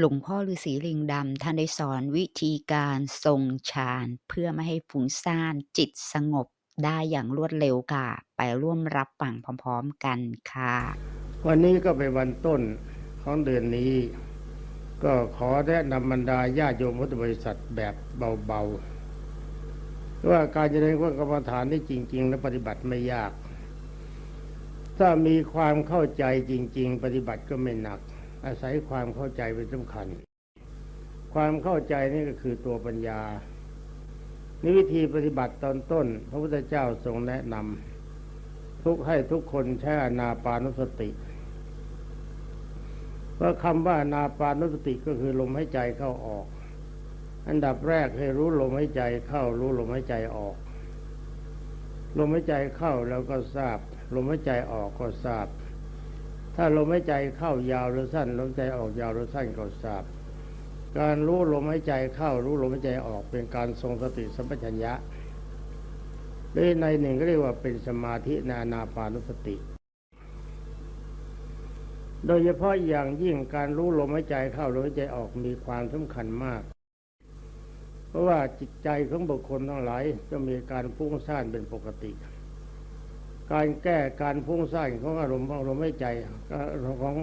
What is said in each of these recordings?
หลวงพ่อฤาษีลิงดำท่านได้สอนวิธีการทรงฌานเพื่อไม่ให้ฟุ้งซ่านจิตสงบได้อย่างรวดเร็วค่ะ ไปร่วมรับฟังพร้อมๆกันค่ะ วันนี้ก็เป็นวันต้นของเดือนนี้ ก็ขอแนะนำบรรดาญาโยมพุทธบริษัทแบบเบาๆว่าการเจริญพระกรรมฐานนี่จริง ๆ และปฏิบัติไม่ยาก ถ้ามีความเข้าใจจริง ๆ ปฏิบัติก็ไม่หนัก อาศัยความเข้าใจเป็นสำคัญ ความเข้าใจนี่ก็คือตัวปัญญานี่วิธีปฏิบัติตอนต้น พระพุทธเจ้าทรงแนะนำทุกให้ทุกคนใช้อนาปานุสติเพราะคำว่าอานาปานุสติก็คือลมหายใจเข้าออก อันดับแรกให้รู้ลมหายใจเข้ารู้ลมหายใจออก ลมหายใจเข้าแล้วก็ทราบ ลมหายใจออกก็ทราบ ถ้าลมหายใจเข้ายาวหรือสั้นลมหายใจออกยาวหรือสั้นก็ทราบ การรู้ลมหายใจเข้ารู้ลมหายใจออกเป็นการทรงสติสัมปชัญญะหรือในหนึ่งก็เรียกว่าเป็นสมาธินานาปานุสติ โดยเฉพาะอย่างยิ่งการรู้ลมหายใจเข้าลมหายใจออกมีความสำคัญมาก เพราะว่าจิตใจของบุคคลทั้งหลายจะมีการฟุ้งซ่านเป็นปกติ การแก้การฟุ้งซ่านของอารมณ์ของลมหายใจของ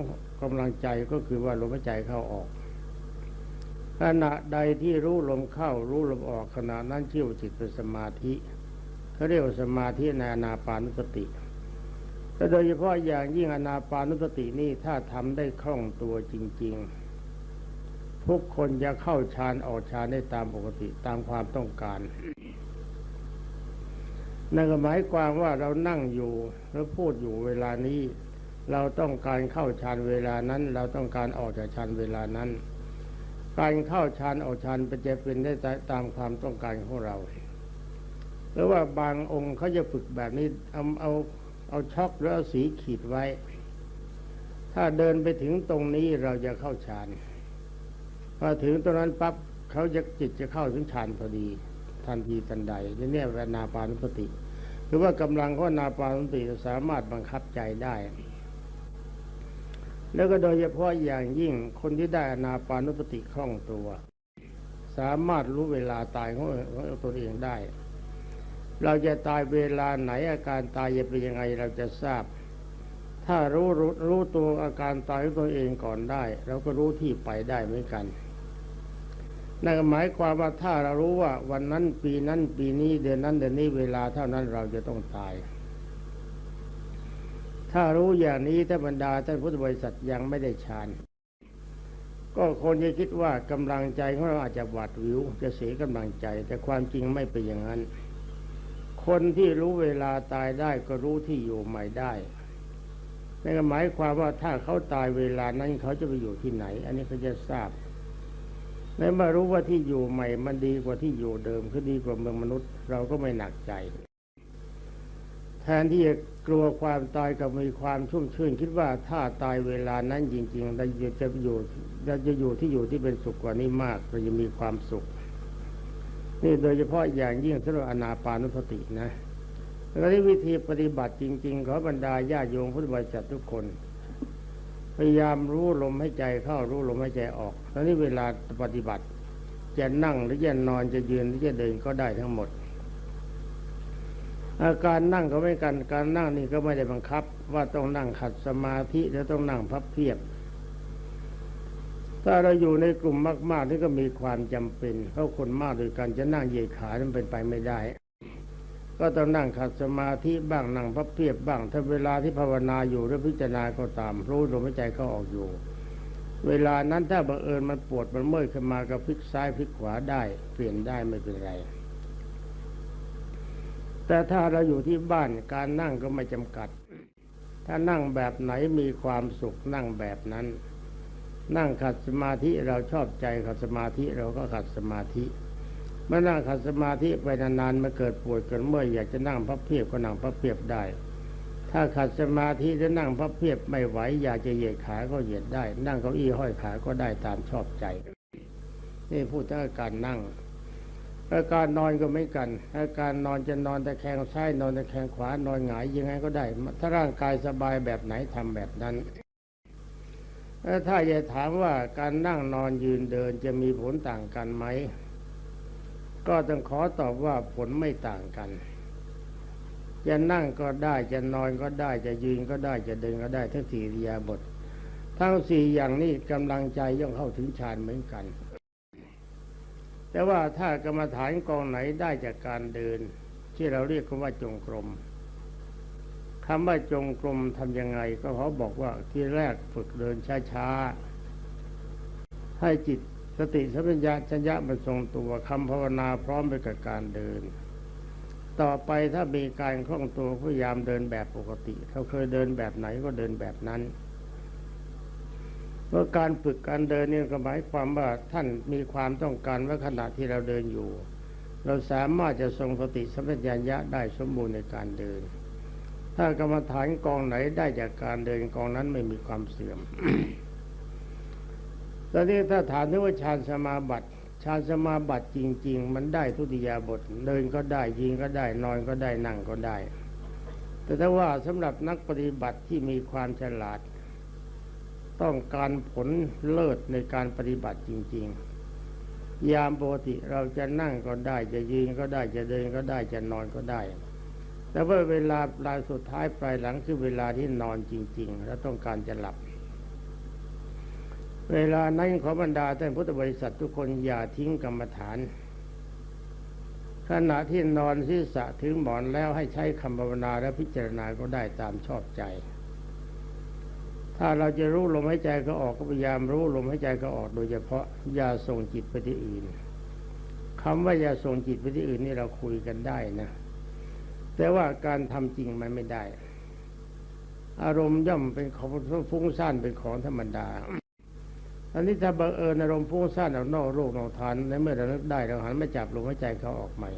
กำลังใจก็คือว่าลมหายใจเข้าออก ขณะใดที่รู้ลมเข้ารู้ลมออกขณะนั้นชื่อวจิตเป็นสมาธิเขาเรียกว่าสมาธิในอนาปานุสติแต่โดยเฉพาะอย่างยิ่งอนาปานุสตินี่ถ้าทำได้คล่องตัวจริง ๆ ทุกคนจะเข้าฌานออกฌานได้ตามปกติตามความต้องการ นั่นก็หมายความว่าเรานั่งอยู่แล้วพูดอยู่เวลานี้ เราต้องการเข้าฌานเวลานั้น เราต้องการออกจากฌานเวลานั้น การเข้าฌานออกฌานเป็นจะเป็นได้ตามความต้องการของเราหรือว่าบางองค์เขาจะฝึกแบบนี้เอาเอาเอาช็อกหรือเอาสีขีดไว้ ถ้าเดินไปถึงตรงนี้เราจะเข้าฌานพอถึงตรงนั้นปั๊บเขาจะจิตจะเข้าถึงฌานพอดีทันทีทันใดนี่เนี่ยเวนาปานุสติ รือว่ากำลังข้อนาปานุสติสามารถบังคับใจได้ แล้วก็โดยเฉพาะอย่างยิ่งคนที่ได้อนาปานุสติคล่องตัว สามารถรู้เวลาตายของตัวเองได้ เราจะตายเวลาไหนอาการตายจะเป็นยังไงเราจะทราบ ถ้ารู้รู้รู้ตัวอาการตายของตัวเองก่อนได้ เราก็รู้ที่ไปได้เหมือนกัน นั่นหมายความว่าถ้าเรารู้ว่า วันนั้นปีนั้นปีนี้เดือนนั้นเดือนนี้เวลาเท่านั้นเราจะต้องตาย ถ้ารู้อย่างนี้ท่านบรรดาท่านพุทธบริษัทยังไม่ได้ฌานก็คนจะคิดว่ากำลังใจของเราอาจจะหวาดวิว จะเสียกำลังใจ แต่ความจริงไม่เป็นอย่างนั้น คนที่รู้เวลาตายได้ก็รู้ที่อยู่ใหม่ได้นั่นหมายความว่าถ้าเขาตายเวลานั้นเขาจะไปอยู่ที่ไหน อันนี้เขาจะทราบ ในเมื่อรู้ว่าที่อยู่ใหม่มันดีกว่าที่อยู่เดิมคือดีกว่าเมืองมนุษย์ เราก็ไม่หนักใจ แทนที่จะกลัวความตายกับมีความชุ่มชื่น คิดว่าถ้าตายเวลานั้นจริงๆเราจะอยู่เราจะอยู่ที่อยู่ที่เป็นสุขกว่านี้มากเราจะมีความสุข นี่โดยเฉพาะอย่างยิ่งสำหรับอนาปานุสตินะแล้ววิธีปฏิบัติจริง ๆ ขอบรรดาญาโยมพุทธบริษัททุกคน พยายามรู้ลมให้ใจเข้ารู้ลมให้ใจออกแล้วนี่เวลาปฏิบัติ จะนั่งหรือจะนอนจะยืนหรือจะเดินก็ได้ทั้งหมด อาการนั่งก็ไม่กัน การนั่งนี่ก็ไม่ได้บังคับ ว่าต้องนั่งขัดสมาธิแล้วต้องนั่งพับเพียบ ถ้าเราอยู่ในกลุ่มมาก ๆ นี่ก็มีความจำเป็น เพราะคนมากโดยกันจะนั่งเหยียดขานั้นเป็นไปไม่ได้ ก็ต้องนั่งขัดสมาธิบ้างนั่งพับเพียบบ้าง ถ้าเวลาที่ภาวนาอยู่หรือพิจารณาก็ตามรู้ลมหายใจเข้าออกอยู่ เวลานั้นถ้าบังเอิญมันปวดมันเมื่อยขึ้นมาก็พลิกซ้ายพลิกขวาได้ เปลี่ยนได้ไม่เป็นไร แต่ถ้าเราอยู่ที่บ้านการนั่งก็ไม่จำกัด ถ้านั่งแบบไหนมีความสุขนั่งแบบนั้น นั่งขัดสมาธิเราชอบใจขัดสมาธิเราก็ขัดสมาธิ เมื่อนั่งขัดสมาธิไปนานๆมาเกิดปวดเกิดเมื่อยอยากจะนั่งพับเพียบก็นั่งพับเพียบได้ ถ้าขัดสมาธิจะนั่งพับเพียบไม่ไหวอยากจะเหยียดขาก็เหยียดได้ นั่งเก้าอี้ห้อยขาก็ได้ตามชอบใจ นี่พูดถึงอาการนั่งอาการนอนก็ไม่กัน อาการนอนจะนอนตะแคงซ้ายนอนตะแคงขวานอนหงายยังไงก็ได้ ถ้าร่างกายสบายแบบไหนทำแบบนั้นถ้าจะถามว่าการนั่งนอนยืนเดินจะมีผลต่างกันไหม ก็ต้องขอตอบว่าผลไม่ต่างกัน จะนั่งก็ได้จะนอนก็ได้จะยืนก็ได้จะเดินก็ได้ทั้งสี่อิริยาบถทั้งสี่อย่างนี้กำลังใจย่อมเข้าถึงฌานเหมือนกัน แต่ว่าถ้ากรรมฐานกองไหนได้จากการเดิน ที่เราเรียกว่าจงกรมคำว่าจงกรมทำยังไง ก็เขาบอกว่าที่แรกฝึกเดินช้าๆให้จิต สติสัมปัญญะชัญญะมันทรงตัวคำภาวนาพร้อมไปกับการเดิน ต่อไปถ้ามีการคล่องตัวพยายามเดินแบบปกติเขาเคยเดินแบบไหนก็เดินแบบนั้นเพราะการฝึกการเดินนี่ก็หมายความว่าท่านมีความต้องการว่าขณะที่เราเดินอยู่ เราสามารถจะทรงสติสัมปชัญญะได้สมบูรณ์ในการเดิน ถ้ากรรมฐานกองไหนได้จากการเดินกองนั้นไม่มีความเสื่อม ตอนนี้ถ้าถามถึงว่าฌานสมาบัติฌานสมาบัติจริง ๆ มันได้ทุติยาบทเดินก็ได้ยิงก็ได้นอนก็ได้นั่งก็ได้ แต่ถ้าว่าสำหรับนักปฏิบัติที่มีความฉลาด ต้องการผลเลิศในการปฏิบัติจริง ๆ ยามปกติเราจะนั่งก็ได้จะยืนก็ได้จะเดินก็ได้จะนอนก็ได้แต่ว่าเวลาปลายสุดท้ายปลายหลังคือเวลาที่นอนจริง ๆ แล้วต้องการจะหลับ เวลานั้นขอบรรดาท่านพุทธบริษัททุกคนอย่าทิ้งกรรมฐาน ขณะที่นอนศีรษะถึงหมอนแล้วให้ใช้คำภาวนาและพิจารณาก็ได้ตามชอบใจ ถ้าเราจะรู้ลมหายใจก็ออกก็พยายามรู้ลมหายใจก็ออกโดยเฉพาะอย่าส่งจิตไปที่อื่นคำว่าอย่าส่งจิตไปที่อื่นนี่เราคุยกันได้นะ แต่ว่าการทำจริงมันไม่ได้ อารมณ์ย่อมเป็นของฟุ้งซ่านเป็นของธรรมดา อันนี้ถ้าบังเอิญอารมณ์ฟุ้งซ่านออกนอกโลกนอกฐานในเมื่อเรานึกได้เราหันมาจับลมหายใจเข้าออกใหม่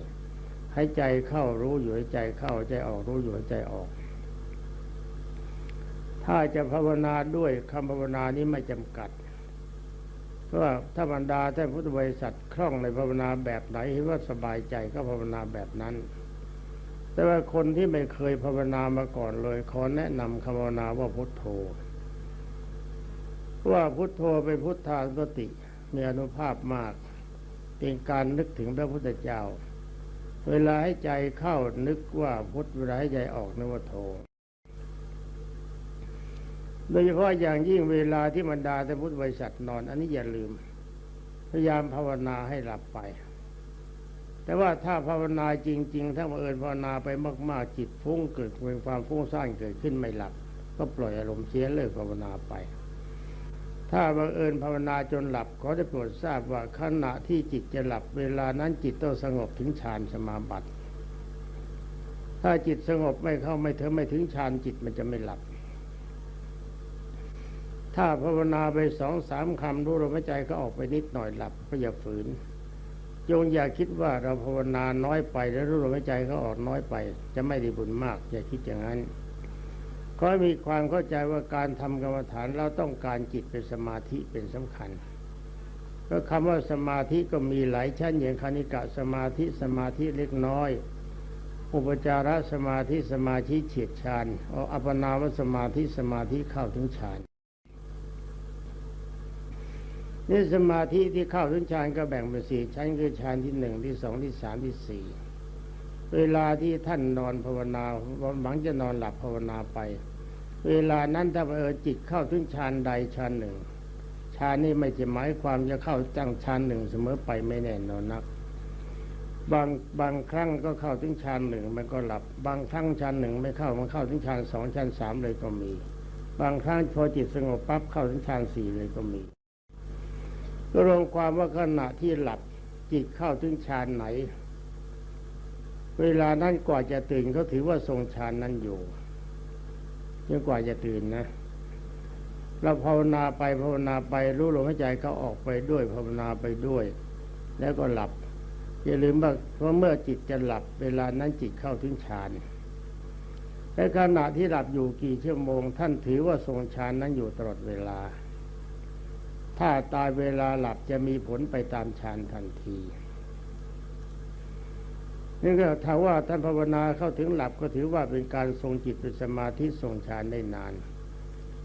หายใจเข้ารู้อยู่หายใจเข้าใจออกรู้อยู่หายใจออก ถ้าจะภาวนาด้วยคำภาวนานี้ไม่จำกัดเพราะถ้าบรรดาท่านพุทธบริษัทคล่องในภาวนาแบบไหนเห็นว่าสบายใจก็ภาวนาแบบนั้น แต่ว่าคนที่ไม่เคยภาวนามาก่อนเลยขอแนะนำคำภาวนาว่าพุทโธ ว่าพุทโธเป็นพุทธานุสติมีอนุภาพมาก เป็นการนึกถึงพระพุทธเจ้า เวลาให้ใจเข้านึกว่าพุทธเวลาให้ใจออกนึกว่าโธโดยเฉพาะอย่างยิ่งเวลาที่บรรดาท่พุทธบริษัทนอน อันนี้อย่าลืม พยายามภาวนาให้หลับไป แต่ว่าถ้าภาวนาจริง ๆ ถ้าบังเอิญภาวนาไปมาก ๆ จิตฟุ้งเกิดเป็นความฟุ้งซ่านเกิดขึ้นไม่หลับ ก็ปล่อยอารมณ์เสียเลิกภาวนาไป ถ้าบังเอิญภาวนาจนหลับขอได้โปรดทราบว่าขณะที่จิตจะหลับเวลานั้นจิตต้องสงบถึงฌานสมาบัติ ถ้าจิตสงบไม่เข้าไม่ถึงไม่ถึงฌานจิตมันจะไม่หลับ ถ้าภาวนาไปสองสามคำรู้ลมหายใจก็ออกไปนิดหน่อยหลับก็อย่าฝืนจงอย่าคิดว่าเราภาวนาน้อยไปแล้วรู้ลมหายใจเขาออกน้อยไป จะไม่ได้บุญมาก อย่าคิดอย่างนั้น ขอให้มีความเข้าใจว่าการทำกรรมฐานเราต้องการจิตเป็นสมาธิเป็นสำคัญเพราะคำว่าสมาธิก็มีหลายชั้นอย่างคณิกะสมาธิสมาธิเล็กน้อย อุปจารสมาธิสมาธิเฉียดฌานอัปนามสมาธิสมาธิเข้าถึงฌานนี่สมาธิที่เข้าถึงฌานก็แบ่งเป็นสี่ชั้นคือฌานที่หนึ่งที่สองที่สามที่สี่ เวลาที่ท่านนอนภาวนาหวังจะนอนหลับภาวนาไป เวลานั้นถ้าเออจิตเข้าถึงฌานใดฌานหนึ่งฌานนี้ไม่จะหมายความจะเข้าจังฌานหนึ่งเสมอไปไม่แน่นอนนัก บางบางครั้งก็เข้าถึงฌานหนึ่งมันก็หลับ บางครั้งฌานหนึ่งไม่เข้ามันเข้าถึงฌานสองฌานสามเลยก็มี บางครั้งพอจิตสงบปั๊บเข้าถึงฌานสี่เลยก็มีก็รวมความว่าขณะที่หลับจิตเข้าถึงฌานไหน เวลานั้นกว่าจะตื่นเขาถือว่าทรงฌานนั้นอยู่จนกว่าจะตื่นนะเราภาวนาไปภาวนาไปรู้ลมหายใจเขาออกไปด้วยภาวนาไปด้วย แล้วก็หลับอย่าลืมว่าเพราะเมื่อจิตจะหลับ เวลานั้นจิตเข้าถึงฌานและขณะที่หลับอยู่กี่ชั่วโมง ท่านถือว่าทรงฌานนั้นอยู่ตลอดเวลา ถ้าตายเวลาหลับจะมีผลไปตามฌานทันที นี่ก็ถ้าว่าท่านภาวนาเข้าถึงหลับก็ถือว่าเป็นการทรงจิตเป็นสมาธิทรงฌานได้นาน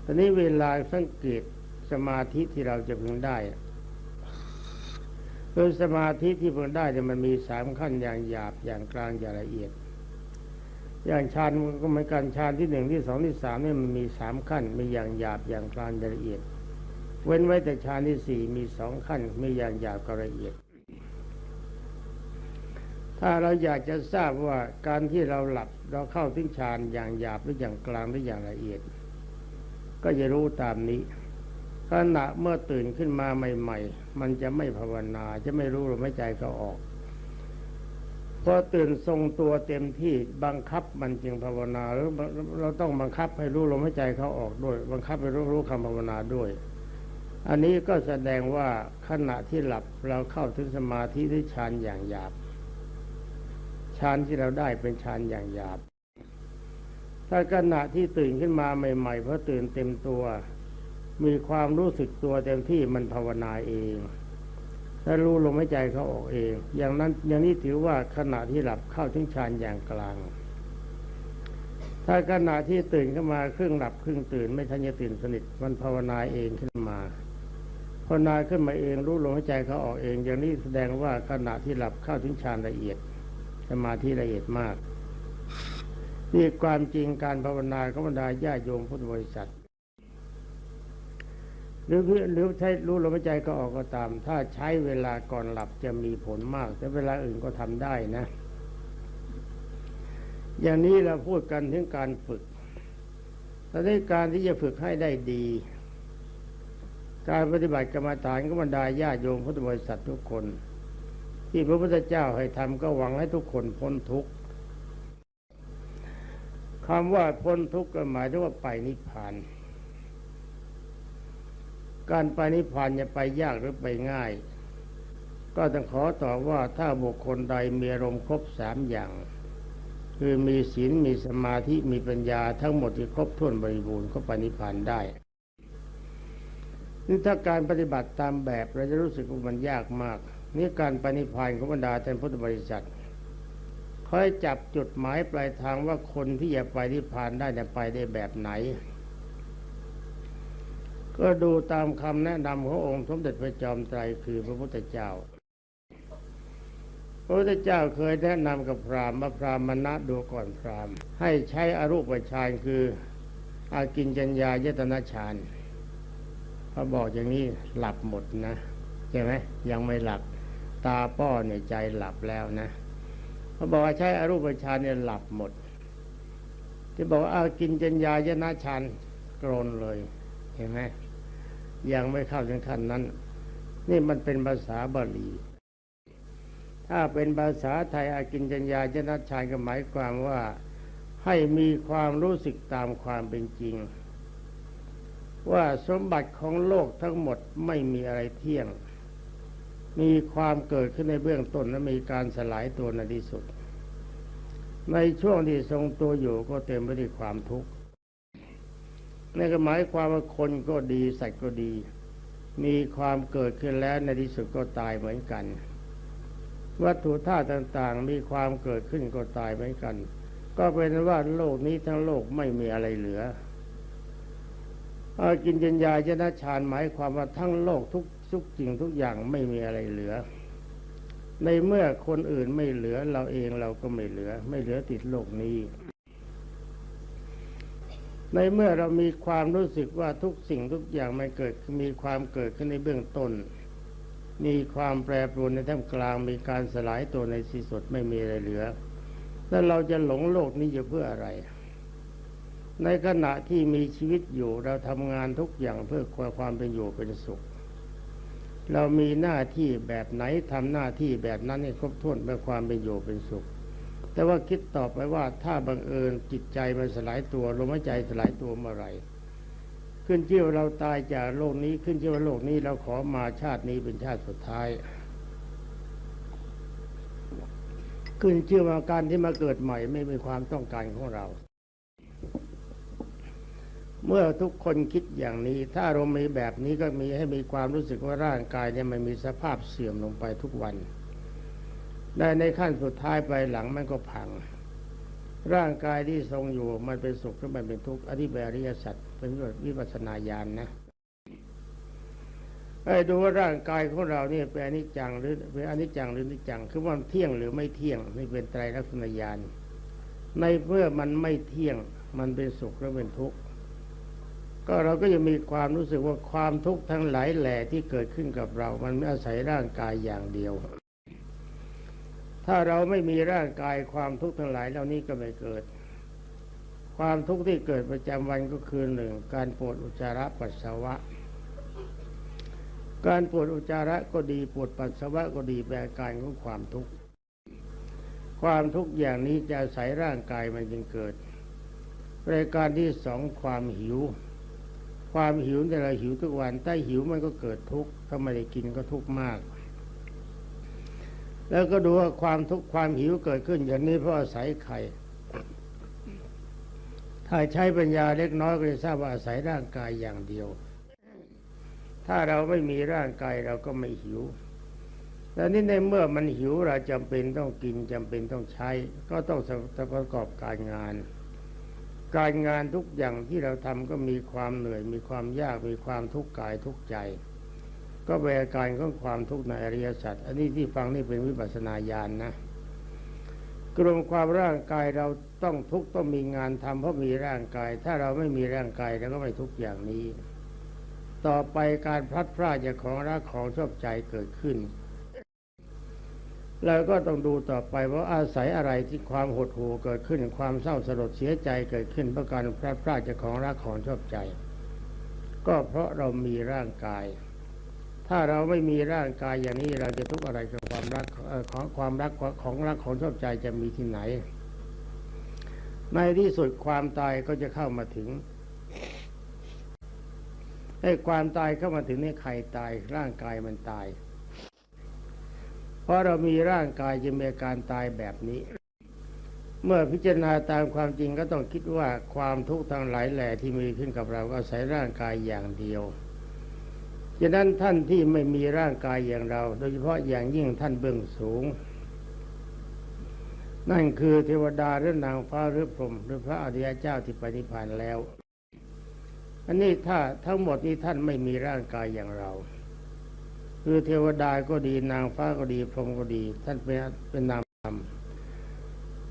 ตอนนี้เวลาสังเกตสมาธิที่เราจะพึงได้คือสมาธิที่พึงได้เนี่ยมันมีสามขั้นอย่างหยาบอย่างกลางอย่างละเอียด อย่างฌานมันก็เหมือนกันฌานที่หนึ่งที่สองที่สามเนี่ยมันมีสามขั้น มีอย่างหยาบอย่างกลางอย่างละเอียด เว้นไว้แต่ฌานที่สี่มีสองขั้น มีอย่างหยาบกับละเอียด ถ้าเราอยากจะทราบว่าการที่เราหลับเราเข้าถึงฌานอย่างหยาบหรืออย่างกลางหรืออย่างละเอียด ก็จะรู้ตามนี้ขณะเมื่อตื่นขึ้นมาใหม่ ๆ มันจะไม่ภาวนาจะไม่รู้ลมหายใจก็ออกพอตื่นทรงตัวเต็มที่บังคับมันจึงภาวนาหรือเราต้องบังคับให้รู้ลมหายใจเขาออกด้วย บังคับให้รู้รู้คำภาวนาด้วย อันนี้ก็แสดงว่าขณะที่หลับเราเข้าถึงสมาธิที่ฌานอย่างหยาบ ฌานที่เราได้เป็นฌานอย่างหยาบ ถ้าขณะที่ตื่นขึ้นมาใหม่ๆเพราะตื่นเต็มตัว มีความรู้สึกตัวเต็มที่มันภาวนาเองถ้ารู้ลมหายใจเขาออกเอง อย่างนั้นอย่างนี้ถือว่าขณะที่หลับเข้าถึงฌานอย่างกลาง ถ้าขณะที่ตื่นขึ้นมาครึ่งหลับครึ่งตื่น ไม่ทันจะตื่นสนิทมันภาวนาเองขึ้นมาภาวนาขึ้นมาเองรู้ลมหายใจเขาออกเอง อย่างนี้แสดงว่าขณะที่หลับเข้าถึงฌานละเอียด สมาธิละเอียดมาก นี่ความจริงการภาวนาของบรรดาญาโยมพุทธบริษัท หรือหรือใช้รู้ลมหายใจก็ออกก็ตาม ถ้าใช้เวลาก่อนหลับจะมีผลมาก แต่เวลาอื่นก็ทำได้นะ อย่างนี้เราพูดกันถึงการฝึกแต่ในการที่จะฝึกให้ได้ดี การปฏิบัติกรรมฐานของบรรดาญาโยมพุทธบริษัททุกคน ที่พระพุทธเจ้าให้ทำก็หวังให้ทุกคนพ้นทุกข์คำว่าพ้นทุกข์ก็หมายถึงว่าไปนิพพาน การไปนิพพานจะไปยากหรือไปง่าย ก็ต้องขอตอบว่าถ้าบุคคลใดมีอารมณ์ครบสามอย่าง คือมีศีลมีสมาธิมีปัญญาทั้งหมดที่ครบถ้วนบริบูรณ์ก็ไปนิพพานได้นี่ถ้าการปฏิบัติตามแบบเราจะรู้สึกว่ามันยากมาก นี่การปณิพานของบรรดาท่านพุทธบริษัทคอยจับจุดหมายปลายทางว่าคนที่จะไปนิพพานได้จะไปได้แบบไหน ก็ดูตามคำแนะนำขององค์สมเด็จพระจอมไตรคือพระพุทธเจ้า พระพุทธเจ้าเคยแนะนำกับพราหมณ์มาพราหมณะดูก่อนพราหมณ์ ให้ใช้อรูปฌานคืออากินจัญญายตนะฌานพอบอกอย่างนี้หลับหมดนะใช่ไหมยังไม่หลับ ตาป้อเนี่ยใจหลับแล้วนะเขาบอกว่าใช้อรูปฌานเนี่ยหลับหมด ที่บอกว่าอากินจัญญายนะฌานกรนเลยเห็นไหมยังไม่เข้าถึงขั้นนั้น นี่มันเป็นภาษาบาลีถ้าเป็นภาษาไทยอากินจัญญายนะฌานก็หมายความว่าให้มีความรู้สึกตามความเป็นจริง ว่าสมบัติของโลกทั้งหมดไม่มีอะไรเที่ยง มีความเกิดขึ้นในเบื้องต้นและมีการสลายตัวในที่สุด ในช่วงที่ทรงตัวอยู่ก็เต็มไปด้วยความทุกข์นั่นก็หมายความว่าคนก็ดีสัตว์ก็ดี มีความเกิดขึ้นแล้วในที่สุดก็ตายเหมือนกัน วัตถุธาตุต่างๆ มีความเกิดขึ้นก็ตายเหมือนกัน ก็เป็นว่าโลกนี้ทั้งโลกไม่มีอะไรเหลืออากินจัญญาจนะฌานหมายความว่าทั้งโลกทุก ทุกจริงทุกอย่างไม่มีอะไรเหลือ ในเมื่อคนอื่นไม่เหลือเราเองเราก็ไม่เหลือ ไม่เหลือติดโลกนี้ ในเมื่อเรามีความรู้สึกว่าทุกสิ่งทุกอย่างมันเกิดมีความเกิดขึ้นในเบื้องต้น มีความแปรปรวนในท่ามกลางมีการสลายตัวในที่สุดไม่มีอะไรเหลือ แล้วเราจะหลงโลกนี้อยู่เพื่ออะไรในขณะที่มีชีวิตอยู่เราทำงานทุกอย่างเพื่อความเป็นอยู่เป็นสุข เรามีหน้าที่แบบไหนทำหน้าที่แบบนั้นให้ครบถ้วนเพื่อความเป็นอยู่เป็นสุข แต่ว่าคิดต่อไปว่าถ้าบังเอิญจิตใจมันสลายตัวลมหายใจสลายตัวเมื่อไหรขึ้นเชื่อเราตายจากโลกนี้ขึ้นเชื่อว่าโลกนี้เราขอมาชาตินี้เป็นชาติสุดท้าย ขึ้นเชื่อว่าการที่มาเกิดใหม่ไม่มีความต้องการของเรา เมื่อทุกคนคิดอย่างนี้ ถ้าเรามีแบบนี้ก็มีให้มีความรู้สึกว่าร่างกายเนี่ยมันมีสภาพเสื่อมลงไปทุกวันได้ในขั้นสุดท้ายไปหลังมันก็พัง ร่างกายที่ทรงอยู่มันเป็นสุขหรือมันเป็นทุกข์อธิบายอริยสัจเป็นวิปัสสนาญาณนนะอ้ดูว่าร่างกายของเราเนี่ยเป็นอนิจจังหรือเป็นอนิจจังหรือนิจจัง คือว่าเที่ยงหรือไม่เที่ยงนี่เป็นไตรลักษณญาณในเมื่อมันไม่เที่ยงมันเป็นสุขหรือเป็นทุกข์ ก็เราก็ยังมีความรู้สึกว่าความทุกข์ทั้งหลายแหล่ที่เกิดขึ้นกับเรา มันไม่อาศัยร่างกายอย่างเดียว ถ้าเราไม่มีร่างกายความทุกข์ทั้งหลายเหล่านี้ก็ไม่เกิด ความทุกข์ที่เกิดประจำวันก็คือหนึ่งการปวดอุจจาระปัสสาวะ การปวดอุจจาระก็ดีปวดปัสสาวะก็ดีเป็นอาการของความทุกข์ความทุกข์อย่างนี้จะอาศัยร่างกายมันจึงเกิดรายการที่สองความหิว ความหิวแต่เราหิวทุกวันถ้หิวมันก็เกิดทุกข์ถ้าไม่ได้กินก็ทุกข์มาก แล้วก็ดูว่าความทุกข์ความหิวเกิดขึ้นอย่างนี้เพราะอาศัยไข่ถ้าใช้ปัญญาเล็กน้อยก็จะทราบว่าอาศัยร่างกายอย่างเดียว ถ้าเราไม่มีร่างกายเราก็ไม่หิวแต่นี่ในเมื่อมันหิวเราจำเป็นต้องกินจำเป็นต้องใช้ ก็ต้องประกอบการงาน การงานทุกอย่างที่เราทำก็มีความเหนื่อยมีความยากมีความทุกข์กายทุกใจ ก็เป็นอาการของความทุกข์ในอริยสัจอันนี้ที่ฟังนี่เป็นวิปัสสนาญาณนนะกลุ่มความร่างกายเราต้องทุกต้องมีงานทำเพราะมีร่างกาย ถ้าเราไม่มีร่างกายเราก็ไม่ทุกอย่างนี้ ต่อไปการพลัดพรากจากของรักของชอบใจเกิดขึ้น เราก็ต้องดูต่อไปว่าอาศัยอะไรที่ความหดหู่เกิดขึ้นความเศร้าสลดเสียใจเกิดขึ้นเพราะการพลัดพรากจากของรักของชอบใจ ก็เพราะเรามีร่างกาย ถ้าเราไม่มีร่างกายอย่างนี้เราจะทุกข์อะไรกับความรักของความรักของรักของชอบใจจะมีที่ไหน ในที่สุดความตายก็จะเข้ามาถึงไอ้ความตายเข้ามาถึงนี่ใครตายร่างกายมันตาย ราะเรามีร่างกายจะมีการตายแบบนี้ เมื่อพิจารณาตามความจริงก็ต้องคิดว่าความทุกข์ทั้งหลายแหล่ที่มีขึ้นกับเราก็อาศัยร่างกายอย่างเดียวฉะนั้นท่านที่ไม่มีร่างกายอย่างเรา โดยเฉพาะอย่างยิ่งท่านเบื้องสูง นั่นคือเทวดาหรือนางฟ้าหรือพรหมหรือพระอริยเจ้าที่ปนิพพานแล้ว อันนี้ถ้าทั้งหมดนี้ท่านไม่มีร่างกายอย่างเรา คือเทวดาก็ดีนางฟ้าก็ดีพรหมก็ดี ท่านเป็นเป็นนามธรรม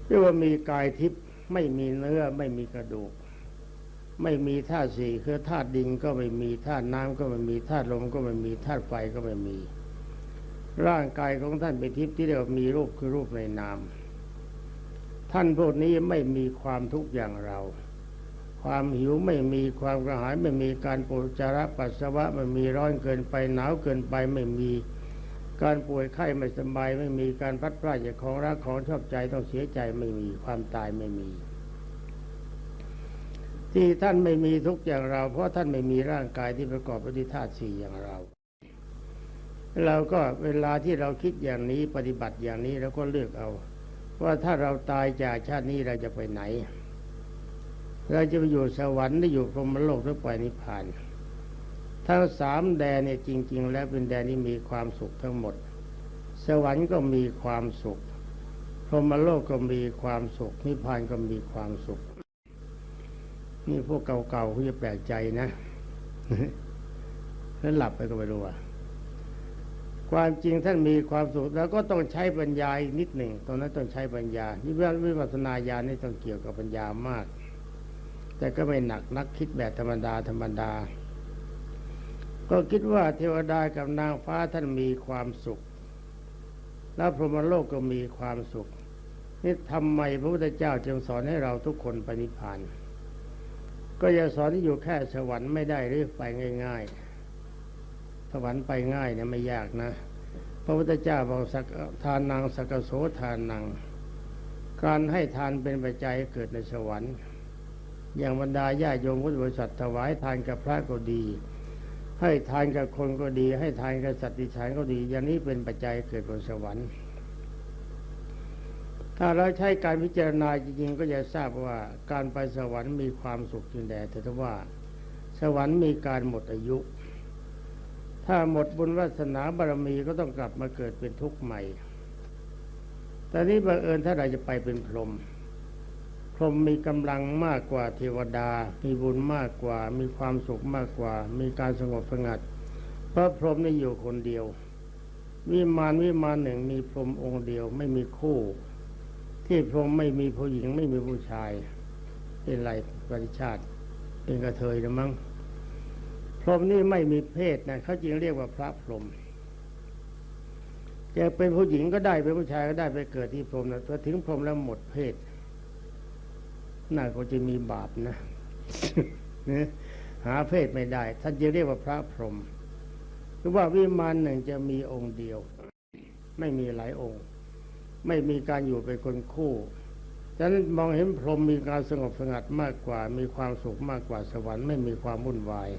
เรียกว่ามีกายทิพย์ไม่มีเนื้อไม่มีกระดูก ไม่มีธาตุสี่คือธาตุดินก็ไม่มีธาตุน้ำก็ไม่มีธาตุลมก็ไม่มีธาตุไฟก็ไม่มี ร่างกายของท่านเป็นทิพย์ที่เรียกว่ามีรูปคือรูปในนาม ท่านพวกนี้ไม่มีความทุกข์อย่างเรา ความหิวไม่มีความกระหายไม่มีการปวดจาระปัสสาวะไม่มีร้อนเกินไปหนาวเกินไปไม่มี การป่วยไข้ไม่สบายไม่มีการพัดพลาดจากของรักของชอบใจต้องเสียใจไม่มีความตายไม่มี ที่ท่านไม่มีทุกอย่างเรา เพราะท่านไม่มีร่างกายที่ประกอบไปด้วยธาตุสี่อย่างเราเราก็เวลาที่เราคิดอย่างนี้ปฏิบัติอย่างนี้เราก็เลือกเอา ว่าถ้าเราตายจากชาตินี้เราจะไปไหน เราจะไปอยู่สวรรค์หรือยู่พรหมโลกหรือไปนิพพานทั้งสามแดนเนี่ยจริง ๆ แล้วเป็นแดนที่มีความสุขทั้งหมด สวรรค์ก็มีความสุข พรหมโลกก็มีความสุข นิพพานก็มีความสุข นี่พวกเก่าๆเขาจะแปลกใจนะแล้วหลับไปก็ไม่รู้ว่าความจริงท่านมีความสุขแล้วก็ต้องใช้ปัญญาอีกนิดหนึ่งตรงนั้นต้องใช้ปัญญานี่วิปัสสนาญาณนี่ต้องเกี่ยวกับปัญญามาก แต่ก็ไม่หนักนักคิดแบบธรรมดาธรรมดา ก็คิดว่าเทวดากับนางฟ้าท่านมีความสุข แล้วพรหมโลกก็มีความสุข นี่ทำไมพระพุทธเจ้าจึงสอนให้เราทุกคนไปนิพพานก็อย่าสอนที่อยู่แค่สวรรค์ไม่ได้หรือไปง่าย ๆ สวรรค์ไปง่ายเนี่ยไม่ยากนะ พระพุทธเจ้าบอกสักทานนางสักโสทานนางการให้ทานเป็นปัจจัยเกิดในสวรรค์ อย่างบรรดาญาโยมพุทธบริษัทถวายทานกับพระก็ดี ให้ทานกับคนก็ดี ให้ทานกับสัตว์ดิฉันก็ดี อย่างนี้เป็นปัจจัยเกิดบนสวรรค์ ถ้าเราใช้การพิจารณาจริงๆก็จะทราบว่าการไปสวรรค์มีความสุขจริงแต่แต่ถ้าว่า สวรรค์มีการหมดอายุ ถ้าหมดบุญวาสนาบารมีก็ต้องกลับมาเกิดเป็นทุกข์ใหม่แต่นี้บังเอิญถ้าเราจะไปเป็นพรหม รหมมีกำลังมากกว่าเทวดา มีบุญมากกว่า มีความสุขมากกว่า มีการสงบสงัดพระพรหมนี่อยู่คนเดียว วิมานวิมานหนึ่งมีพรหมองค์เดียวไม่มีคู่ ที่พรหมไม่มีผู้หญิงไม่มีผู้ชายเป็นไรปริชาติเป็นกระเทยหรือมั้งพรหมนี่ไม่มีเพศนะเขาจึงเรียกว่าพระพรหมจะเป็นผู้หญิงก็ได้เป็นผู้ชายก็ได้ไปเกิดที่พรหมนะพอถึงพรหมแล้วหมดเพศ น่าก็จะมีบาปนะหาเพศไม่ได้ ท่านจะเรียกว่าพระพรหมหรือว่าวิมานหนึ่งจะมีองค์เดียว ไม่มีหลายองค์ ไม่มีการอยู่เป็นคนคู่ฉะนั้นมองเห็นพรหมมีการสงบสงัดมากกว่า มีความสุขมากกว่าสวรรค์ไม่มีความวุ่นวาย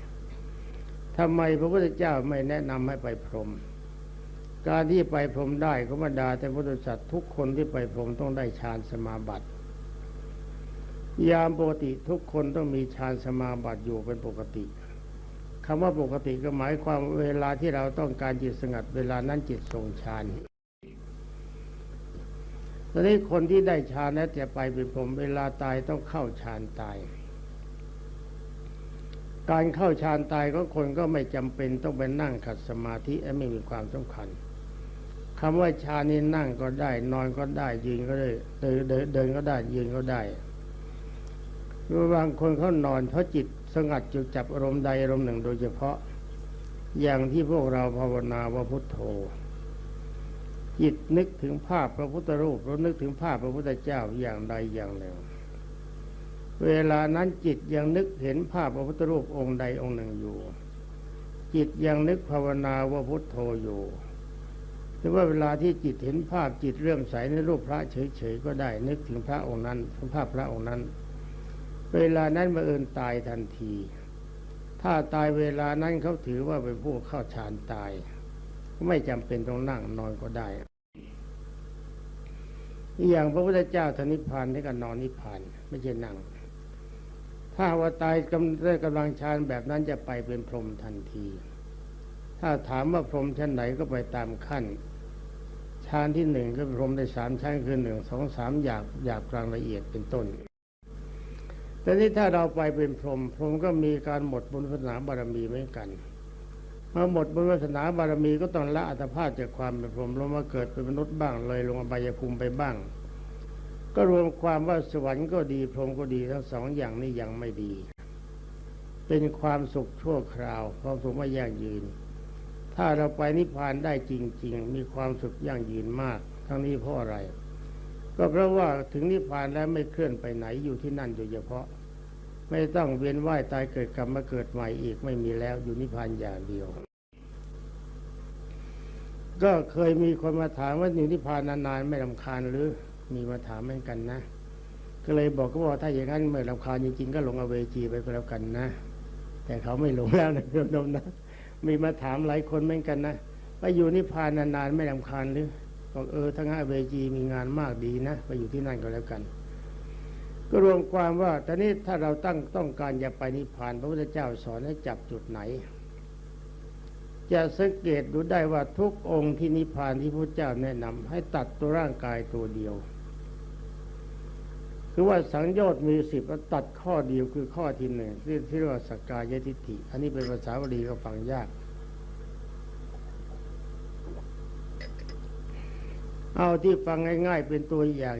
ทำไมพระพุทธเจ้าไม่แนะนำให้ไปพรหมการที่ไปพรหมได้ก็บรรดาแต่พุทธสัตว์ทุกคนที่ไปพรหมต้องได้ฌานสมาบัติ ยามปกติทุกคนต้องมีฌานสมาบัติอยู่เป็นปกติคำว่าปกติก็หมายความเวลาที่เราต้องการจิตสงัด เวลานั้นจิตทรงฌานตอนนี้คนที่ได้ฌานแล้วจะไปเป็นผมเวลาตายต้องเข้าฌานตาย การเข้าฌานตายก็คนก็ไม่จำเป็นต้องไปนั่งขัดสมาธิไม่มีความสำคัญคำว่าฌานนี่นั่งก็ได้ นอนก็ได้ยืนก็ได้เดินเดินก็ได้ยืนก็ได้ บางคนเขานอนเพราะจิตสงัดจุดจับอารมณ์ใดอารมณ์หนึ่งโดยเฉพาะ อย่างที่พวกเราภาวนาว่าพุทโธ จิตนึกถึงภาพพระพุทธรูปเรานึกถึงภาพพระพุทธเจ้าอย่างใดอย่างหนึ่ง เวลานั้นจิตยังนึกเห็นภาพพระพุทธรูปองค์ใดองค์หนึ่งอยู่ จิตยังนึกภาวนาว่าพุทโธอยู่หรือว่าเวลาที่จิตเห็นภาพจิตเริ่มใสในรูปพระเฉยๆก็ได้ นึกถึงพระองค์นั้นถึงภาพพระองค์นั้น เวลานั้นมาเอินตายทันที ถ้าตายเวลานั้นเขาถือว่าเป็นผู้เข้าฌานตาย ไม่จำเป็นต้องนั่งนอนก็ได้ อย่างพระพุทธเจ้าทานิพพานนี่ก็นอนนิพพานไม่ใช่นั่ง ถ้าว่าตายกำได้กำลังฌานแบบนั้นจะไปเป็นพรหมทันที ถ้าถามว่าพรหมชั้นไหนก็ไปตามขั้นฌานที่หนึ่งก็พรหมได้สามชั้นคือหนึ่งสองสามหยาบหยาบกลางละเอียดเป็นต้น แต่นี้ถ้าเราไปเป็นพรหมพรหมก็มีการหมดบุญวาสนาบารมีเหมือนกัน เมื่อหมดบุญวาสนาบารมีก็ต้องละอัตภาพจากความเป็นพรหมลงมาเกิดเป็นมนุษย์บ้างเลยลงอบายภูมิไปบ้าง ก็รวมความว่าสวรรค์ก็ดีพรหมก็ดีทั้งสองอย่างนี้ยังไม่ดี เป็นความสุขชั่วคราวความสุขไม่ยั่งยืน ถ้าเราไปนิพพานได้จริง ๆ มีความสุขยั่งยืนมาก ทั้งนี้เพราะอะไร ก็เพราะว่าถึงนิพพานแล้วไม่เคลื่อนไปไหนอยู่ที่นั่นโดยเฉพาะ ไม่ต้องเวียนว่ายตายเกิดกลับมาเกิดใหม่อีกไม่มีแล้วอยู่นิพพานอย่างเดียว ก็เคยมีคนมาถามว่าอยู่นิพพานนานๆไม่ลำคาญหรือมีมาถามเหมือนกันนะ ก็เลยบอกก็บอกถ้าอย่างนั้นไม่ลำคาญจริงๆ ก็ลงอเวจีไปก็แล้วกันนะ แต่เขาไม่ลงแล้วนะโยมนะมีมาถามหลายคนเหมือนกันนะว่าอยู่นิพพานนานๆไม่ลำคาญหรือ บอกเออทั้งอเวจีมีงานมากดีนะ ไปอยู่ที่นั่นก็แล้วกัน ก็รวมความว่าตอนนี้ถ้าเราตั้งต้องการจะไปนิพพาน พระพุทธเจ้าสอนให้จับจุดไหน จะสังเกตดูได้ว่าทุกองค์ที่นิพพานที่พระเจ้าแนะนำให้ตัดตัวร่างกายตัวเดียว คือว่าสังโยชน์มีสิบแล้วตัดข้อเดียวคือข้อที่หนึ่งที่ที่เรียกว่าสกกายทิฏฐิ อันนี้เป็นภาษาบาลีก็ฟังยาก เอาที่ฟังง่าย ๆ เป็นตัวอย่าง